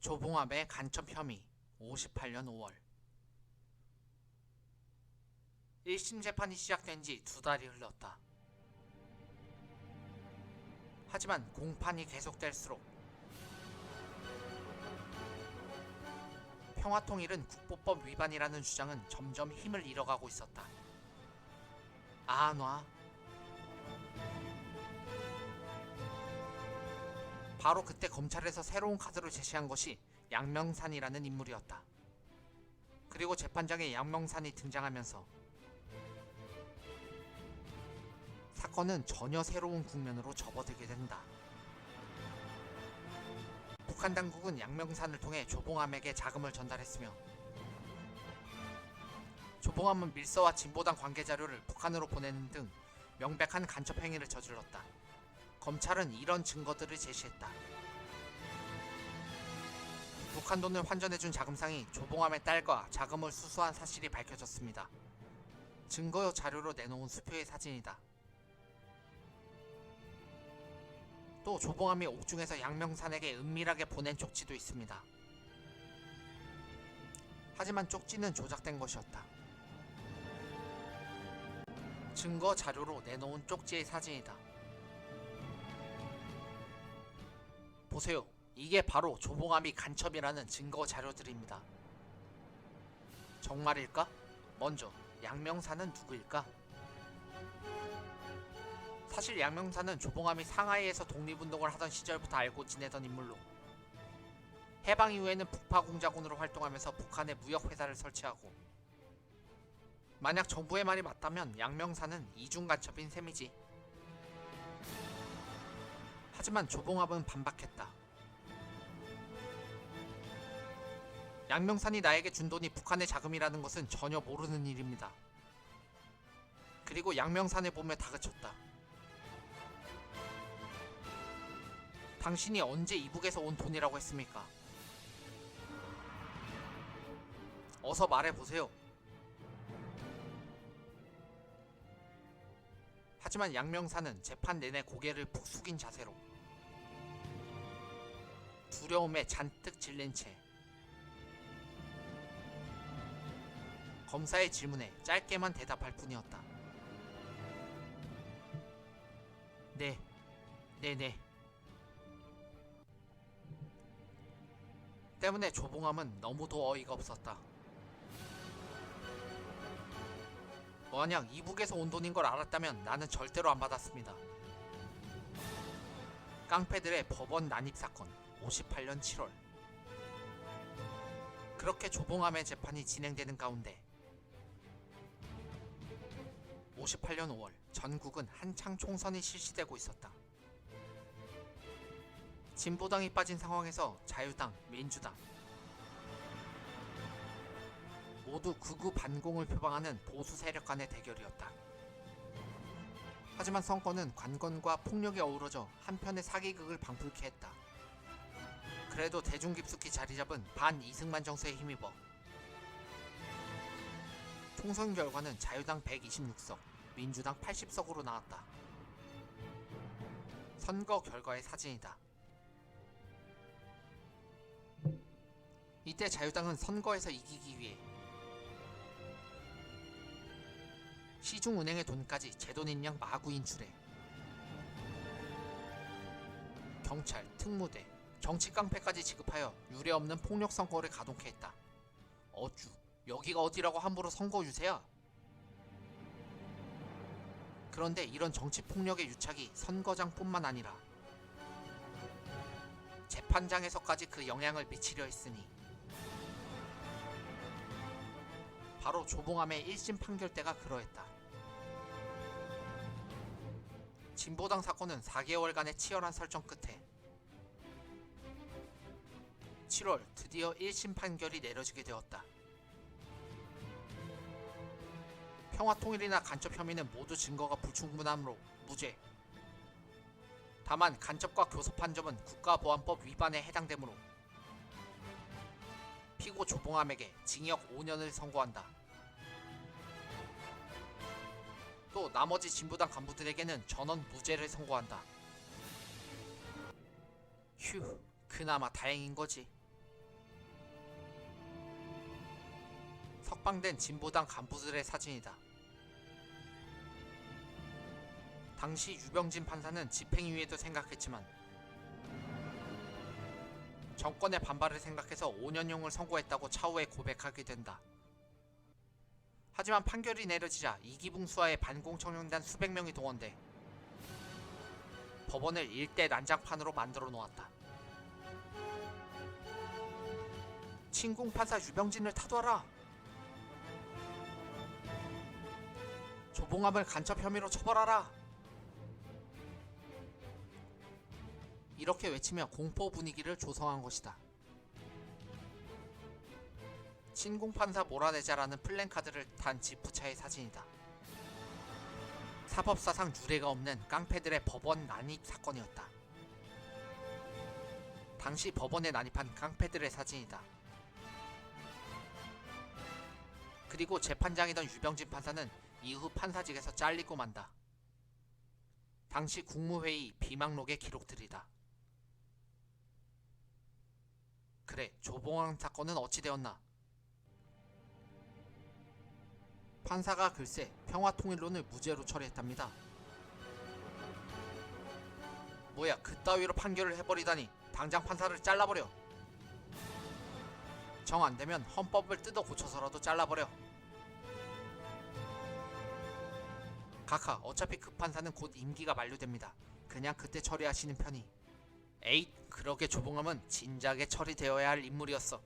조봉암의 간첩 혐의 58년 5월 1심 재판이 시작된 지 두 달이 흘렀다. 하지만 공판이 계속될수록 평화통일은 국보법 위반이라는 주장은 점점 힘을 잃어가고 있었다. 아, 놔. 바로 그때 검찰에서 새로운 카드를 제시한 것이 양명산이라는 인물이었다. 그리고 재판장에 양명산이 등장하면서 사건은 전혀 새로운 국면으로 접어들게 된다. 북한 당국은 양명산을 통해 조봉암에게 자금을 전달했으며 조봉암은 밀서와 진보당 관계 자료를 북한으로 보내는 등 명백한 간첩 행위를 저질렀다. 검찰은 이런 증거들을 제시했다. 북한 돈을 환전해준 자금상이 조봉암의 딸과 자금을 수수한 사실이 밝혀졌습니다. 증거 자료로 내놓은 수표의 사진이다. 또 조봉암이 옥중에서 양명산에게 은밀하게 보낸 쪽지도 있습니다. 하지만 쪽지는 조작된 것이었다. 증거 자료로 내놓은 쪽지의 사진이다. 보세요. 이게 바로 조봉암이 간첩이라는 증거 자료들입니다. 정말일까? 먼저 양명산은 누구일까? 사실 양명산은 조봉암이 상하이에서 독립운동을 하던 시절부터 알고 지내던 인물로 해방 이후에는 북파공작원으로 활동하면서 북한에 무역회사를 설치하고 만약 정부의 말이 맞다면 양명산은 이중간첩인 셈이지 하지만 조봉암은 반박했다 양명산이 나에게 준 돈이 북한의 자금이라는 것은 전혀 모르는 일입니다 그리고 양명산을 보며 다그쳤다 당신이 언제 이북에서 온 돈이라고 했습니까? 어서 말해보세요. 하지만 양명사는 재판 내내 고개를 푹 숙인 자세로 두려움에 잔뜩 질린 채 검사의 질문에 짧게만 대답할 뿐이었다. 네, 네 네. 때문에 조봉암은 너무도 어이가 없었다. 만약 이북에서 온 돈인 걸 알았다면 나는 절대로 안 받았습니다. 깡패들의 법원 난입 사건 58년 7월 그렇게 조봉암의 재판이 진행되는 가운데 58년 5월 전국은 한창 총선이 실시되고 있었다. 진보당이 빠진 상황에서 자유당, 민주당 모두 극우 반공을 표방하는 보수 세력 간의 대결이었다. 하지만 선거는 관건과 폭력이 어우러져 한편의 사기극을 방불케 했다. 그래도 대중 깊숙이 자리 잡은 반 이승만 정서에 힘입어 총선 결과는 자유당 126석, 민주당 80석으로 나왔다. 선거 결과의 사진이다. 이때 자유당은 선거에서 이기기 위해 시중은행의 돈까지 제돈인 양 마구 인출해 경찰, 특무대, 정치 깡패까지 지급하여 유례없는 폭력 선거를 가동케 했다. 어쭈, 여기가 어디라고 함부로 선거 유세야? 그런데 이런 정치 폭력의 유착이 선거장뿐만 아니라 재판장에서까지 그 영향을 미치려 했으니 바로 조봉암의 1심 판결대가 그러했다. 진보당 사건은 4개월간의 치열한 설정 끝에 7월 드디어 1심 판결이 내려지게 되었다. 평화통일이나 간첩 혐의는 모두 증거가 불충분하므로 무죄. 다만 간첩과 교섭한 점은 국가보안법 위반에 해당되므로 피고 조봉암에게 징역 5년을 선고한다. 또 나머지 진보당 간부들에게는 전원 무죄를 선고한다. 휴, 그나마 다행인 거지. 석방된 진보당 간부들의 사진이다. 당시 유병진 판사는 집행유예도 생각했지만 정권의 반발을 생각해서 5년형을 선고했다고 차후에 고백하게 된다. 하지만 판결이 내려지자 이기붕 수하의 반공청년단 수백 명이 동원돼 법원을 일대 난장판으로 만들어 놓았다. 친궁 판사 유병진을 타도하라. 조봉암을 간첩 혐의로 처벌하라. 이렇게 외치며 공포 분위기를 조성한 것이다. 친궁 판사 몰아내자라는 플랜카드를 탄 지프차의 사진이다. 사법사상 유례가 없는 깡패들의 법원 난입 사건이었다. 당시 법원에 난입한 깡패들의 사진이다. 그리고 재판장이던 유병진 판사는 이후 판사직에서 잘리고 만다. 당시 국무회의 비망록의 기록들이다. 그래, 조봉왕 사건은 어찌 되었나? 판사가 글쎄 평화통일론을 무죄로 처리했답니다. 뭐야, 그따위로 판결을 해버리다니 당장 판사를 잘라버려. 정 안되면 헌법을 뜯어 고쳐서라도 잘라버려. 카카, 어차피 그 판사는 곧 임기가 만료됩니다. 그냥 그때 처리하시는 편이. 에잇, 그러게 조봉암은 진작에 처리되어야 할 인물이었어.